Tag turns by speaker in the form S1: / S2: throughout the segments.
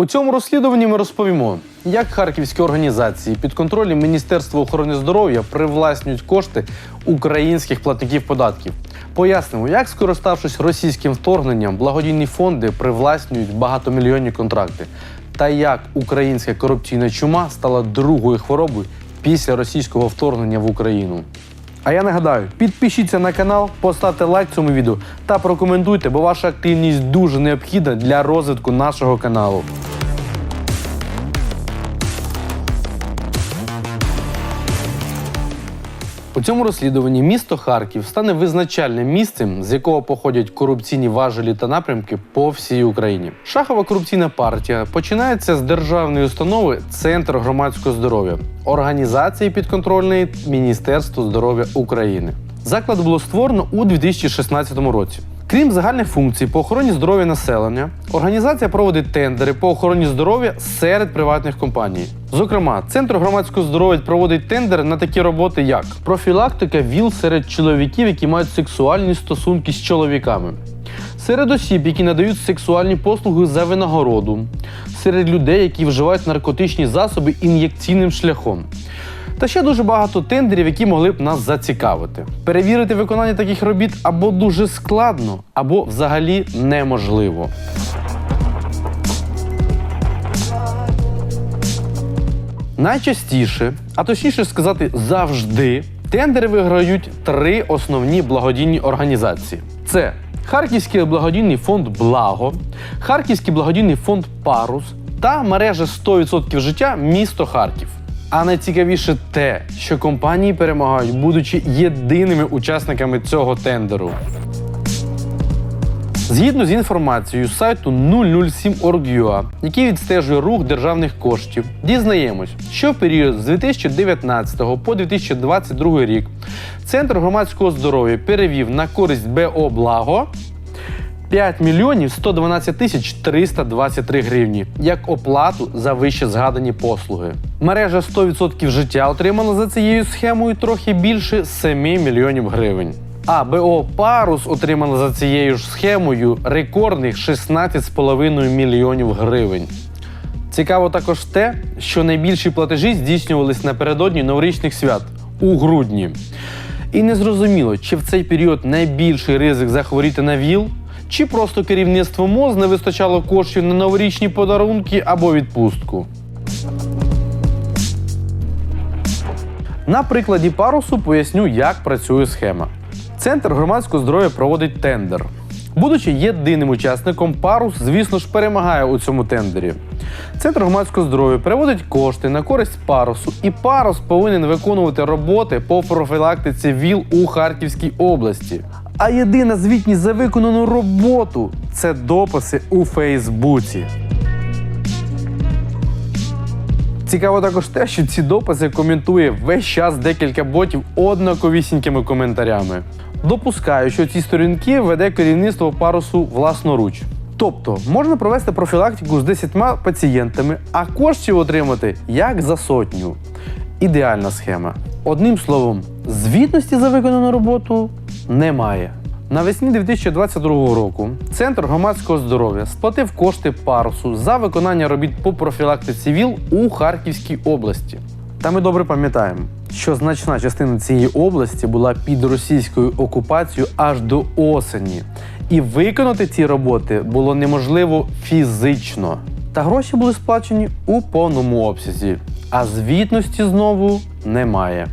S1: У цьому розслідуванні ми розповімо, як харківські організації під контролем Міністерства охорони здоров'я привласнюють кошти українських платників податків. Пояснимо, як скориставшись російським вторгненням, благодійні фонди привласнюють багатомільйонні контракти, та як українська корупційна чума стала другою хворобою після російського вторгнення в Україну. А я нагадаю, підпишіться на канал, поставте лайк цьому відео та прокоментуйте, бо ваша активність дуже необхідна для розвитку нашого каналу. У цьому розслідуванні місто Харків стане визначальним місцем, з якого походять корупційні важелі та напрямки по всій Україні. Шахова корупційна партія починається з державної установи Центр громадського здоров'я, організації підконтрольної Міністерству здоров'я України. Заклад було створено у 2016 році. Крім загальних функцій по охороні здоров'я населення, організація проводить тендери по охороні здоров'я серед приватних компаній. Зокрема, Центр громадського здоров'я проводить тендери на такі роботи, як профілактика ВІЛ серед чоловіків, які мають сексуальні стосунки з чоловіками, серед осіб, які надають сексуальні послуги за винагороду, серед людей, які вживають наркотичні засоби ін'єкційним шляхом. Та ще дуже багато тендерів, які могли б нас зацікавити. Перевірити виконання таких робіт або дуже складно, або взагалі неможливо. Найчастіше, а точніше сказати, завжди, тендери виграють три основні благодійні організації: це Харківський благодійний фонд Благо, Харківський благодійний фонд Парус та мережа 100% життя місто Харків. А найцікавіше те, що компанії перемагають, будучи єдиними учасниками цього тендеру. Згідно з інформацією з сайту 007.org.ua, який відстежує рух державних коштів, дізнаємось, що в період з 2019 по 2022 рік Центр громадського здоров'я перевів на користь БО Благо 5 мільйонів 112 тисяч 323 гривні як оплату за вище згадані послуги. Мережа 100% життя отримала за цією схемою трохи більше 7 мільйонів гривень. А БО Парус отримала за цією ж схемою рекордних 16,5 мільйонів гривень. Цікаво також те, що найбільші платежі здійснювались напередодні новорічних свят у грудні. І не зрозуміло, чи в цей період найбільший ризик захворіти на ВІЛ, чи просто керівництво МОЗ не вистачало коштів на новорічні подарунки або відпустку. На прикладі парусу поясню, як працює схема. Центр громадського здоров'я проводить тендер. Будучи єдиним учасником, парус, звісно ж, перемагає у цьому тендері. Центр громадського здоров'я переводить кошти на користь парусу, і парус повинен виконувати роботи по профілактиці ВІЛ у Харківській області. А єдина звітність за виконану роботу це дописи у Фейсбуці. Цікаво також те, що ці дописи коментує весь час декілька ботів однаковісінькими коментарями. Допускаю, що ці сторінки веде керівництво парусу власноруч. Тобто можна провести профілактику з 10 пацієнтами, а коштів отримати як за сотню. Ідеальна схема. Одним словом, звітності за виконану роботу немає. Навесні 2022 року Центр громадського здоров'я сплатив кошти парусу за виконання робіт по профілактиці ВІЛ у Харківській області. Та ми добре пам'ятаємо, що значна частина цієї області була під російською окупацією аж до осені, і виконати ці роботи було неможливо фізично. Та гроші були сплачені у повному обсязі, а звітності знову немає.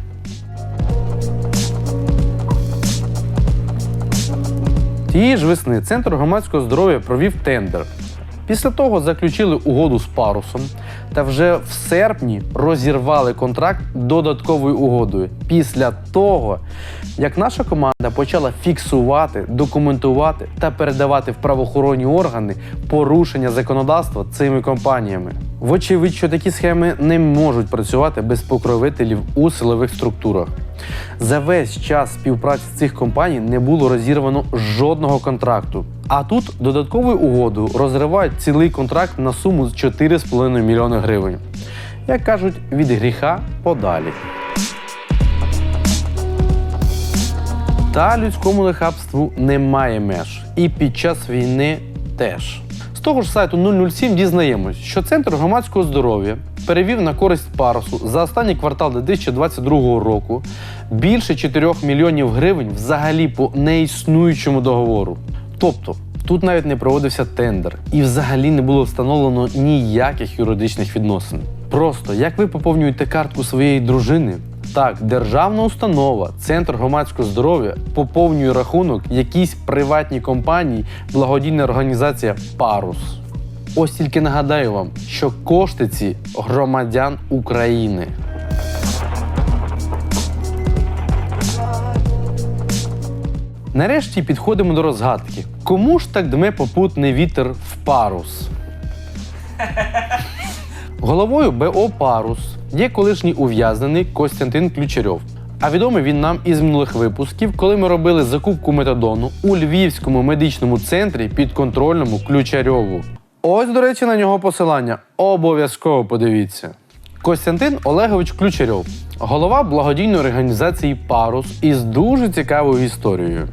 S1: Тієї ж весни Центр громадського здоров'я провів тендер. Після того заключили угоду з парусом та вже в серпні розірвали контракт додатковою угодою. Після того, як наша команда почала фіксувати, документувати та передавати в правоохоронні органи порушення законодавства цими компаніями. Вочевидь, що такі схеми не можуть працювати без покровителів у силових структурах. За весь час співпраці цих компаній не було розірвано жодного контракту. А тут додатковою угодою розривають цілий контракт на суму з 4,5 мільйони гривень. Як кажуть, від гріха подалі. Та людському нахабству немає меж. І під час війни теж. З того ж сайту 007 дізнаємось, що центр громадського здоров'я перевів на користь парусу за останній квартал 2022 року більше 4 мільйонів гривень взагалі по неіснуючому договору. Тобто тут навіть не проводився тендер і взагалі не було встановлено ніяких юридичних відносин. Просто як ви поповнюєте картку своєї дружини, так державна установа, центр громадського здоров'я поповнює рахунок якійсь приватній компанії, благодійна організація Парус. Ось тільки нагадаю вам, що кошти ці громадян України. Нарешті підходимо до розгадки. Кому ж так дме попутний вітер в парус? Головою БО Парус є колишній ув'язнений Костянтин Ключарьов. А відомий він нам із минулих випусків, коли ми робили закупку метадону у Львівському медичному центрі підконтрольному Ключарьову. Ось, до речі, на нього посилання. Обов'язково подивіться. Костянтин Олегович Ключарьов, голова благодійної організації Парус із дуже цікавою історією.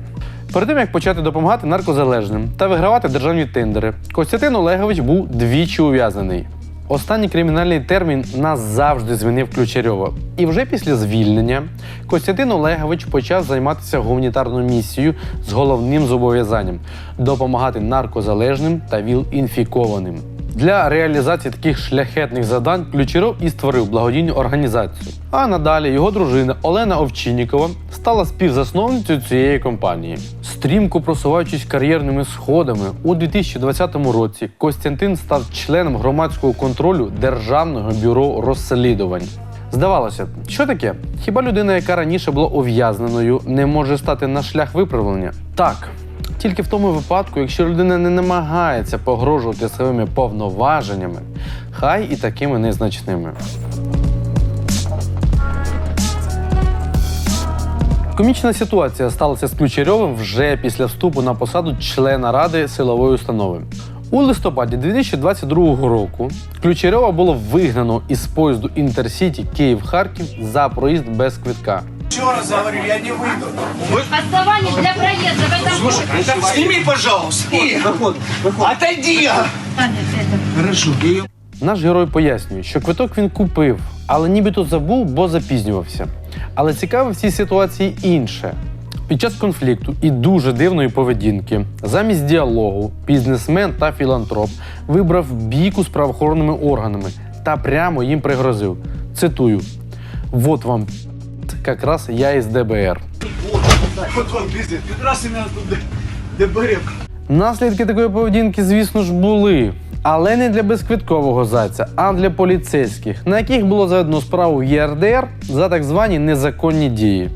S1: Перед тим як почати допомагати наркозалежним та вигравати державні тендери, Костянтин Олегович був двічі ув'язнений. Останній кримінальний термін назавжди змінив Ключарьова. І вже після звільнення Костянтин Олегович почав займатися гуманітарною місією з головним зобов'язанням допомагати наркозалежним та ВІЛ-інфікованим. Для реалізації таких шляхетних завдань Ключаров і створив благодійну організацію. А надалі його дружина Олена Овчиннікова стала співзасновницею цієї компанії. Стрімко просуваючись кар'єрними сходами, у 2020 році Костянтин став членом громадського контролю Державного бюро розслідувань. Здавалося що таке? Хіба людина, яка раніше була ув'язненою, не може стати на шлях виправлення? Так. Тільки в тому випадку, якщо людина не намагається погрожувати своїми повноваженнями, хай і такими незначними. Комічна ситуація сталася з Ключарьовим вже після вступу на посаду члена ради силової установи. У листопаді 2022 року Ключарьова було вигнано із поїзду Інтерсіті Київ-Харків за проїзд без квитка.
S2: Еще раз говорю, я не выйду.
S3: Оснований для проезда в этом
S2: Слушай,
S3: городе.
S2: сними, пожалуйста. Выход, Отойди. Хорошо.
S1: Наш герой пояснює, що квиток він купив, але нібито забув, бо запізнювався. Але цікаве в цій ситуації інше. Під час конфлікту і дуже дивної поведінки, замість діалогу, бізнесмен та філантроп вибрав бійку з правоохоронними органами та прямо їм пригрозив. Цитую: Вот вам я
S2: пиздец. Раз меня тут ДБР.
S1: Наслідки такої поведінки, звісно ж, були. Але не для безквиткового зайця, а для поліцейських, на яких було заведено справу ЄРДР за так звані незаконні дії.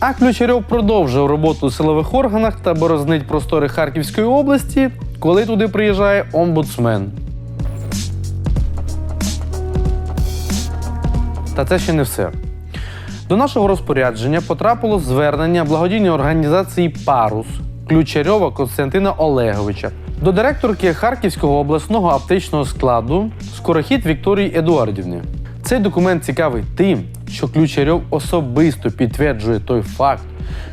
S1: А Ключарьов продовжив роботу у силових органах та борознить простори Харківської області, коли туди приїжджає омбудсмен. Та це ще не все. До нашого розпорядження потрапило звернення благодійної організації Парус Ключарьова Костянтина Олеговича до директорки Харківського обласного аптечного складу Скорохід Вікторії Едуардівни. Цей документ цікавий тим, що Ключарьов особисто підтверджує той факт,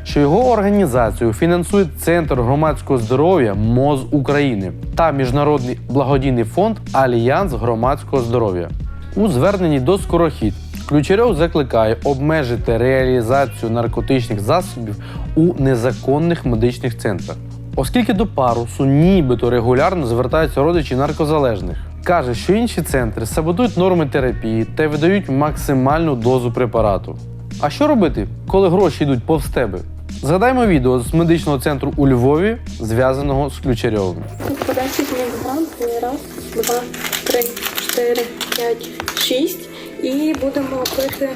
S1: що його організацію фінансує Центр громадського здоров'я МОЗ України та Міжнародний благодійний фонд Альянс громадського здоров'я. У зверненні до Скорохід Ключарьов закликає обмежити реалізацію наркотичних засобів у незаконних медичних центрах. Оскільки до парусу нібито регулярно звертаються родичі наркозалежних. Каже, що інші центри саботують норми терапії та видають максимальну дозу препарату. А що робити, коли гроші йдуть повз тебе? Згадаймо відео з медичного центру у Львові, зв'язаного з Ключарьовим.
S4: 10 мг це раз, два, три, чотири, п'ять, шість. І будемо пити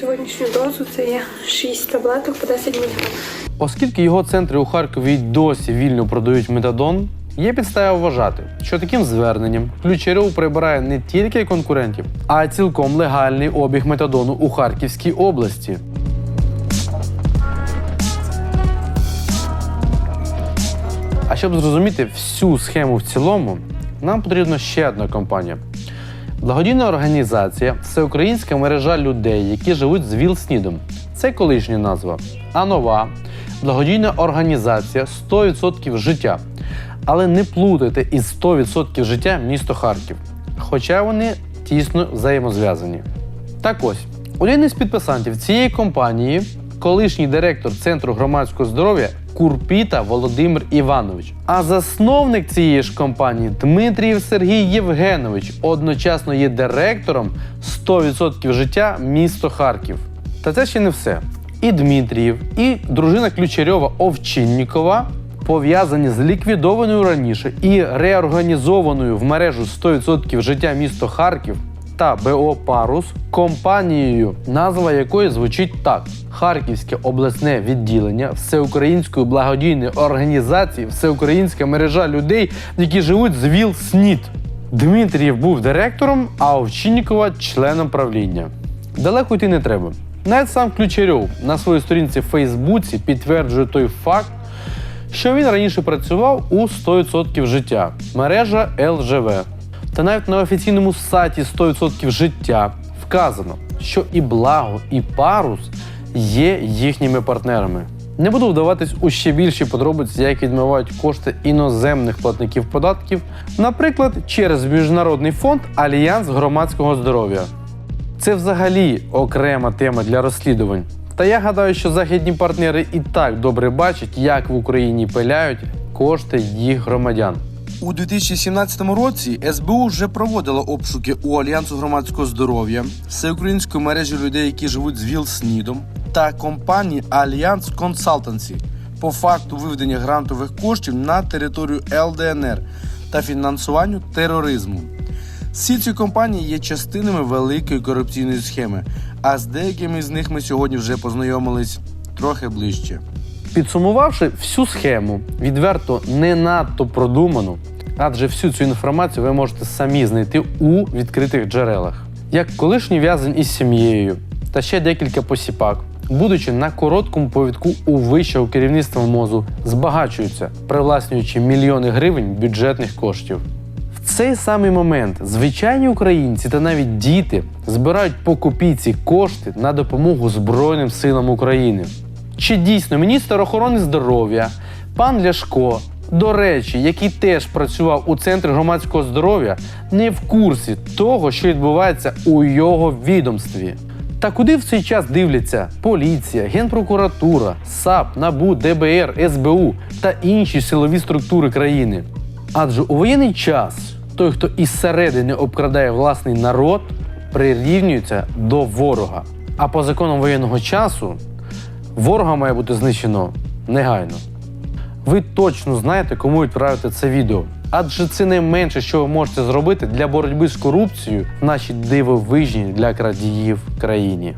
S4: сьогоднішню дозу. Це є 6 таблеток по 10 мг.
S1: Оскільки його центри у Харкові й досі вільно продають метадон, є підстава вважати, що таким зверненням Ключарьов прибирає не тільки конкурентів, а й цілком легальний обіг метадону у Харківській області. А щоб зрозуміти всю схему в цілому, нам потрібна ще одна компанія. Благодійна організація Всеукраїнська мережа людей, які живуть з ВІЛ-СНІДом. Це колишня назва. А нова благодійна організація 100% життя Але не плутайте із 100% життя місто Харків. Хоча вони тісно взаємозв'язані. Так ось, один із підписантів цієї компанії, колишній директор Центру громадського здоров'я Курпіта Володимир Іванович. А засновник цієї ж компанії Дмитрієв Сергій Євгенович одночасно є директором 100% життя місто Харків. Та це ще не все. І Дмитрієв, і дружина Ключарьова Овчиннікова пов'язані з ліквідованою раніше і реорганізованою в мережу 100% життя місто Харків та БО Парус компанією, назва якої звучить так: Харківське обласне відділення Всеукраїнської благодійної організації, Всеукраїнська мережа людей, які живуть з ВІЛ СНІД. Дмитрієв був директором, а Овчиннікова членом правління. Далеко йти не треба. Навіть сам Ключарьов на своїй сторінці в Фейсбуці підтверджує той факт, що він раніше працював у 100% життя, мережа ЛЖВ. Та навіть на офіційному сайті 100% життя вказано, що і Благо, і Парус є їхніми партнерами. Не буду вдаватись у ще більші подробиці, як відмивають кошти іноземних платників податків, наприклад, через міжнародний фонд Альянс громадського здоров'я. Це взагалі окрема тема для розслідувань. Та я гадаю, що західні партнери і так добре бачать, як в Україні пиляють кошти їх громадян.
S5: У 2017 році СБУ вже проводила обшуки у Альянсу громадського здоров'я, всеукраїнської мережі людей, які живуть з ВІЛ-СНІДом, та компанії Альянс Консалтансі по факту виведення грантових коштів на територію ЛДНР та фінансуванню тероризму. Всі ці компанії є частинами великої корупційної схеми, а з деякими з них ми сьогодні вже познайомились трохи ближче.
S1: Підсумувавши всю схему, відверто не надто продуману, адже всю цю інформацію ви можете самі знайти у відкритих джерелах. Як колишній в'язень із сім'єю та ще декілька посіпак, будучи на короткому повідку у вищого керівництва МОЗу, збагачуються, привласнюючи мільйони гривень бюджетних коштів. В цей самий момент звичайні українці та навіть діти збирають по копійці кошти на допомогу Збройним силам України. Чи дійсно міністр охорони здоров'я, пан Ляшко, до речі, який теж працював у центрі громадського здоров'я, не в курсі того, що відбувається у його відомстві? Та куди в цей час дивляться поліція, генпрокуратура, САП, НАБУ, ДБР, СБУ та інші силові структури країни? Адже у воєнний час той, хто із середини обкрадає власний народ, прирівнюється до ворога. А по законам воєнного часу ворога має бути знищено негайно. Ви точно знаєте, кому відправити це відео. Адже це найменше, що ви можете зробити для боротьби з корупцією в нашій дивовижній для крадіїв країні.